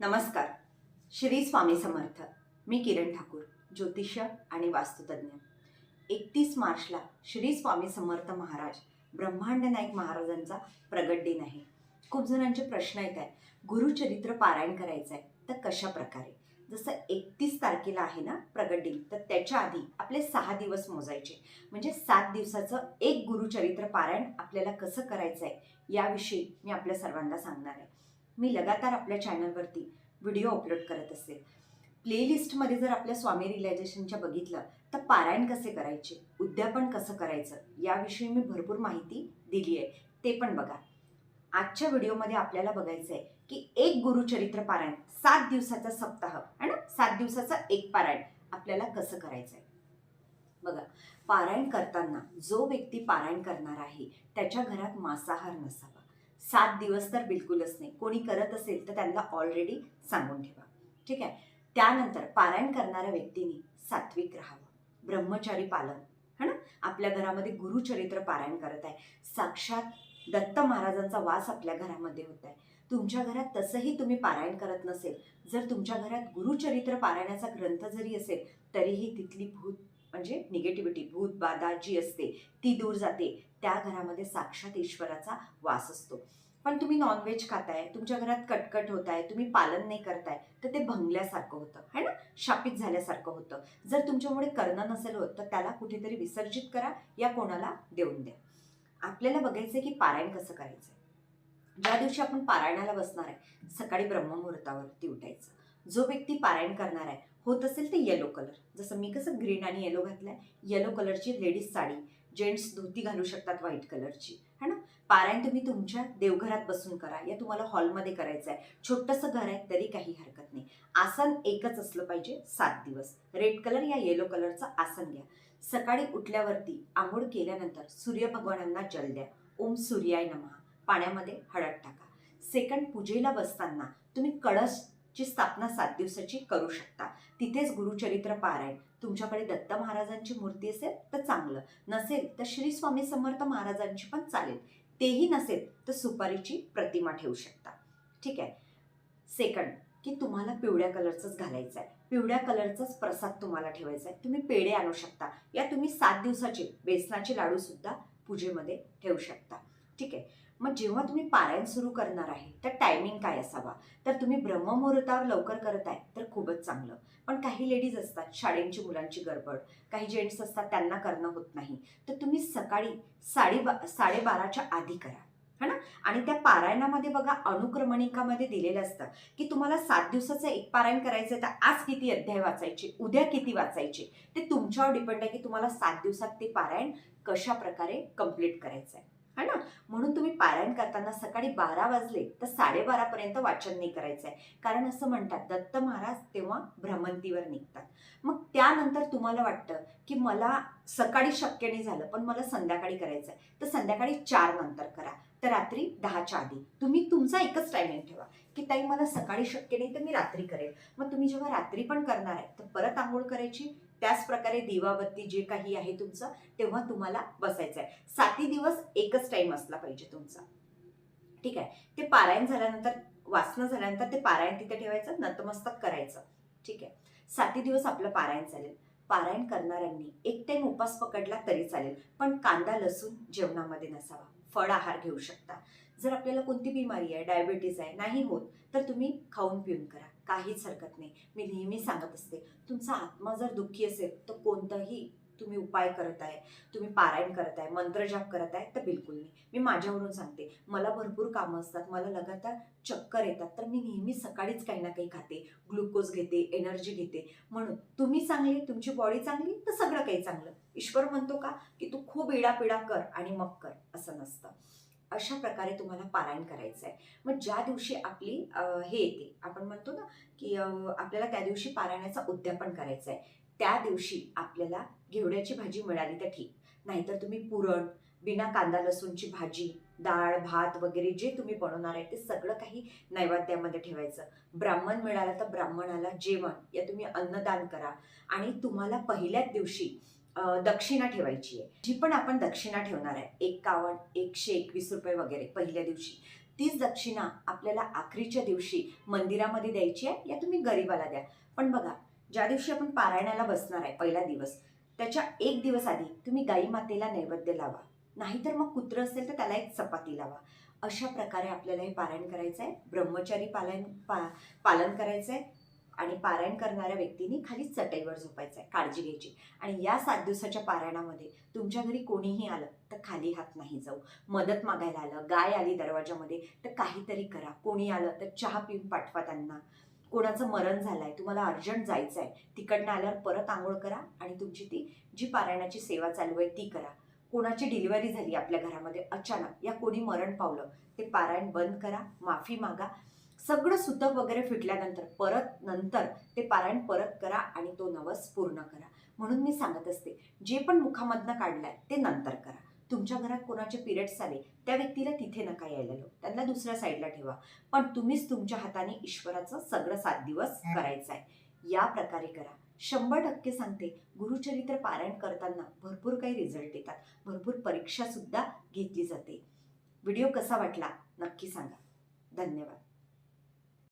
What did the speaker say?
नमस्कार. श्री स्वामी समर्थ. मी किरण ठाकूर ज्योतिष आणि वास्तुतज्ञ. एकतीस मार्चला श्री स्वामी समर्थ महाराज ब्रह्मांड नाईक महाराजांचा प्रगट दिन आहे. खूप जणांचे प्रश्न येत आहे गुरुचरित्र पारायण करायचं आहे तर कशा प्रकारे? जसं एकतीस तारखेला आहे ना प्रगट दिन तर त्याच्या आधी आपले सहा दिवस मोजायचे. म्हणजे सात दिवसाचं एक गुरुचरित्र पारायण आपल्याला कसं करायचं आहे याविषयी मी आपल्या सर्वांना सांगणार आहे. मी लगातार आपल्या चॅनलवरती व्हिडिओ अपलोड करत असे. प्लेलिस्टमध्ये जर आपल्या स्वामी रिलॅजेशनच्या बघितलं तर पारायण कसे करायचे उद्यापन कसं करायचं याविषयी मी भरपूर माहिती दिली आहे ते पण बघा. आजच्या व्हिडिओमध्ये आपल्याला बघायचं आहे की एक गुरुचरित्र पारायण सात दिवसाचा सप्ताह आणि ना सात दिवसाचा एक पारायण आपल्याला कसं करायचं आहे बघा पारायण करताना जो व्यक्ती पारायण करणार आहे त्याच्या घरात मांसाहार नसावा. सात दिवस तर बिलकुलच नाही. कोणी करत असेल तर त्यांना ऑलरेडी सांगून ठेवा. ठीक आहे? त्यानंतर पारायण करणाऱ्या व्यक्तीने सात्विक राहावं. ब्रह्मचारी पालन. है ना? आपल्या घरामध्ये गुरुचरित्र पारायण करत आहे. साक्षात दत्त महाराजांचा वास आपल्या घरामध्ये होत आहे. तुमच्या घरात तसंही तुम्ही पारायण करत नसेल. जर तुमच्या घरात गुरुचरित्र पारायणाचा ग्रंथ जरी असेल तरीही तिथली भूत म्हणजे निगेटिव्हिटी भूत बाधा जी असते ती दूर जाते. त्या घरामध्ये साक्षात ईश्वराचा वास असतो. पण तुम्ही नॉनव्हेज खाताय तुमच्या घरात कटकट होत आहे तुम्ही पालन नाही करताय तर ते भंगल्यासारखं होतं. है ना? शापित झाल्यासारखं होतं. जर तुमच्यामुळे करणं नसेल होत तर त्याला कुठेतरी विसर्जित करा या कोणाला देऊन द्या. आपल्याला बघायचं की पारायण कसं करायचं ज्या दिवशी आपण पारायणाला बसणार आहे सकाळी ब्रह्ममुहूर्तावरती उठायचं. जो व्यक्ती पारायण करणार आहे होत असेल ते येलो कलर जसं मी कसं ग्रीन आणि येलो घातलंय येलो कलरची लेडीज साडी जेंट्स धोती घालू शकतात व्हाईट कलरची है ना? पारायण तुम्ही तुमच्या देवघरात बसून करा या तुम्हाला हॉलमध्ये करायचं आहे छोटंसं घर आहे तरी काही हरकत नाही. आसन एकच असलं पाहिजे सात दिवस. रेड कलर या येलो कलरचं आसन घ्या. सकाळी उठल्यावरती आंघोळ केल्यानंतर सूर्यभगवानांना जल द्या. ओम सूर्याय नमः. पाण्यामध्ये हळद टाका. सेकंड पूजेला बसताना तुम्ही ची स्थापना सात दिवसाची करू शकता. तिथेच गुरुचरित्र पारायण. तुमच्याकडे दत्त महाराजांची मूर्ती असेल तर चांगलं. नसेल तर श्री स्वामी समर्थ महाराजांची पण चालेल. तेही नसेल तर सुपारीची प्रतिमा ठेवू शकता. ठीक आहे? सेकंड की तुम्हाला पिवळ्या कलरचंच घालायचं आहे पिवळ्या कलरचाच प्रसाद तुम्हाला ठेवायचा आहे तुम्ही पेढे आणू शकता. या तुम्ही सात दिवसाचे बेसनाचे लाडूसुद्धा पूजेमध्ये ठेवू शकता. ठीक आहे? मग जेव्हा तुम्ही पारायण सुरू करणार आहे तर टायमिंग काय असावा? तर तुम्ही ब्रह्ममुहूर्तावर लवकर करत आहे तर खूपच चांगलं. पण काही लेडीज असतात शाळेंची मुलांची गडबड काही जेंट्स असतात त्यांना करणं होत नाही. तर तुम्ही सकाळी साडे बा साडेबाराच्या आधी करा है ना? आणि त्या पारायणामध्ये बघा अनुक्रमणिकामध्ये दिलेलं असतं की तुम्हाला सात दिवसाचं एक पारायण करायचं आहे तर आज किती अध्याय वाचायचे उद्या किती वाचायचे? ते तुमच्यावर डिपेंड आहे की तुम्हाला सात दिवसात ते पारायण कशा प्रकारे कंप्लीट करायचं आहे है ना? म्हणून तुम्ही पारायण करताना सकाळी बारा वाजले तर साडेबारापर्यंत वाचन नाही करायचं आहे कारण असं म्हणतात दत्त महाराज तेव्हा भ्रमंतीवर निघतात. मग त्यानंतर तुम्हाला वाटतं की मला सकाळी शक्य नाही झालं पण मला संध्याकाळी करायचं आहे तर संध्याकाळी चार नंतर करा. तर रात्री दहाच्या आधी. तुम्ही तुमचा एकच टायमिंग ठेवा. की ताई मला सकाळी शक्य नाही तर मी रात्री करेल मग तुम्ही जेव्हा रात्री पण करणार आहे तर परत आंघोळ करायची. त्याच प्रकारे दिवाबत्ती जे काही आहे तुमचं तेव्हा तुम्हाला बसायचं आहे साती दिवस एकच टाइम असला पाहिजे तुमचा. ठीक आहे? ते पारायण झाल्यानंतर वाचणं झाल्यानंतर ते पारायण तिथे ठेवायचं नतमस्तक करायचं. ठीक आहे? साती दिवस आपलं पारायण चालेल. पारायण करणाऱ्यांनी एक टाईम उपास पकडला तरी चालेल पण कांदा लसूण जेवणामध्ये नसावा. फळ आहार घेऊ शकता. जर आपल्याला कोणती बिमारी आहे डायबिटीज आहे नाही होत तर तुम्ही खाऊन पिऊन करा. काहीच हरकत नाही. मी नेहमी सांगत असते तुमचा आत्मा जर दुःखी असेल तर कोणतंही तुम्ही उपाय करत आहे तुम्ही पारायण करत आहे मंत्रजाप करत आहे तर बिलकुल नाही. मी माझ्यावरून सांगते मला भरपूर कामं असतात मला लगातार चक्कर येतात तर मी नेहमी सकाळीच काही ना काही खाते ग्लुकोज घेते एनर्जी घेते. म्हणून तुम्ही चांगली तुमची बॉडी चांगली तर सगळं काही चांगलं. ईश्वर म्हणतो का की तू खूप इडापिडा कर आणि मग कर असं नसतं. अशा प्रकारे तुम्हाला पारायण करायचं आहे. मग ज्या दिवशी आपली हे येते आपण म्हणतो ना की आपल्याला त्या दिवशी पारायणाचा उद्यापन करायचं आहे. त्या दिवशी आपल्याला घेवड्याची भाजी मिळाली तर ठीक. नाहीतर तुम्ही पुरण बिना कांदा लसूणची भाजी डाळ भात वगैरे जे तुम्ही बनवणार आहे ते सगळं काही नैवेद्यामध्ये ठेवायचं. ब्राह्मण मिळालं तर ब्राह्मणाला जेवण या तुम्ही अन्नदान करा. आणि तुम्हाला पहिल्याच दिवशी दक्षिणा ठेवायची आहे. जी पण आपण दक्षिणा ठेवणार आहे एकावन्न एकशे एकवीस रुपये वगैरे पहिल्या दिवशी तीच दक्षिणा आपल्याला आखरीच्या दिवशी मंदिरामध्ये द्यायची आहे या तुम्ही गरिबाला द्या. पण बघा ज्या दिवशी आपण पारायणाला बसणार आहे पहिला दिवस त्याच्या एक दिवस आधी तुम्ही गाई मातेला नैवेद्य लावा. नाहीतर मग कुत्रं असेल तर त्याला एक चपाती लावा. अशा प्रकारे आपल्याला हे पारायण करायचं आहे ब्रह्मचारी पालन पा पालन करायचं आहे आणि पारायण करणाऱ्या व्यक्तींनी खाली चटईवर झोपायचं आहे काळजी घ्यायची. आणि या सात दिवसाच्या पारायणामध्ये तुमच्या घरी कोणीही आलं तर खाली हात नाही जाऊ. मदत मागायला आलं गाय आली दरवाजामध्ये तर काहीतरी करा. कोणी आलं तर चहा पिऊन पाठवा त्यांना. कोणाचं मरण झालं आहे तुम्हाला अर्जंट जायचं आहे तिकडनं आल्यावर परत आंघोळ करा आणि तुमची ती जी पारायणाची सेवा चालू आहे ती करा. कोणाची डिलिव्हरी झाली आपल्या घरामध्ये अचानक या कोणी मरण पावलं ते पारायण बंद करा माफी मागा. सगळं सुतक वगैरे फिटल्यानंतर परत नंतर ते पारायण परत करा आणि तो नवस पूर्ण करा. म्हणून मी सांगत असते जे पण मुखामधनं काढलंय ते नंतर करा. तुमच्या घरात कोणाचे पिरियड्स आले त्या व्यक्तीला तिथे नका यायला लावू. त्यांना दुसऱ्या साईडला ठेवा. पण तुम्हीच तुमच्या हाताने ईश्वराचं सगळं सात दिवस करायचं आहे या प्रकारे करा. शंभर टक्के सांगते गुरुचरित्र पारायण करताना भरपूर काही रिझल्ट येतात. भरपूर परीक्षा सुद्धा घेतली जाते. व्हिडिओ कसा वाटला नक्की सांगा. धन्यवाद.